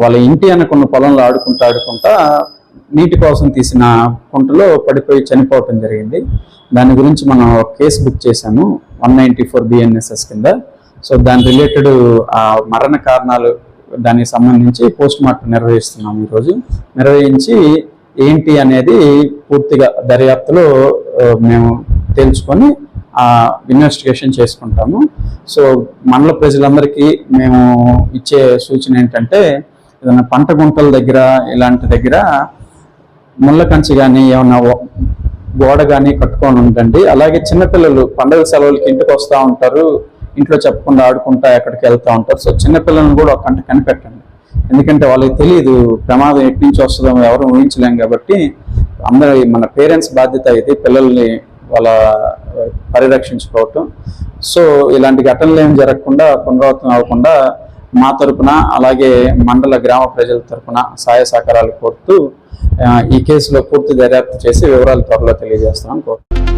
వాళ్ళ ఇంటి అనుకున్న పొలంలో ఆడుకుంటా ఆడుకుంటా నీటి కోసం తీసిన కుంటలో పడిపోయి చనిపోవటం జరిగింది. దాని గురించి మనం ఒక కేసు బుక్ చేశాము వన్ నైంటీ ఫోర్ బిఎన్ఎస్ఎస్ కింద. సో దాని రిలేటెడ్ ఆ మరణ కారణాలు దానికి సంబంధించి పోస్ట్ మార్టం నిర్వహిస్తున్నాము ఈరోజు. నిర్వహించి ఏంటి అనేది పూర్తిగా దర్యాప్తులో మేము తేల్చుకొని ఇన్వెస్టిగేషన్ చేసుకుంటాము. సో మండల ప్రజలందరికీ మేము ఇచ్చే సూచన ఏంటంటే ఏదైనా పంట గుంటల దగ్గర ఇలాంటి దగ్గర ముళ్ళ కంచి కానీ ఏమన్నా గోడ కానీ కట్టుకొని ఉండండి. అలాగే చిన్నపిల్లలు పండుగ సెలవులకి ఇంటికి వస్తూ ఉంటారు ఇంట్లో చెప్పకుండా ఆడుకుంటా ఎక్కడికి వెళ్తూ ఉంటారు. సో చిన్నపిల్లలను కూడా ఒక కంట కనిపెట్టండి. ఎందుకంటే వాళ్ళకి తెలియదు ప్రమాదం ఎటు నుంచి వస్తుందో ఎవరు ఊహించలేం కాబట్టి అందరి మన పేరెంట్స్ బాధ్యత ఇది పిల్లల్ని వాళ్ళ పరిరక్షించుకోవటం. సో ఇలాంటి ఘటనలు ఏం జరగకుండా పునరావృతం అవ్వకుండా మా తరపున అలాగే మండల గ్రామ ప్రజల తరపున సహాయ సహకారాలు కోరుతూ ఈ కేసులో పూర్తి దర్యాప్తు చేసి వివరాలు త్వరలో తెలియజేస్తామని కోరుతున్నాను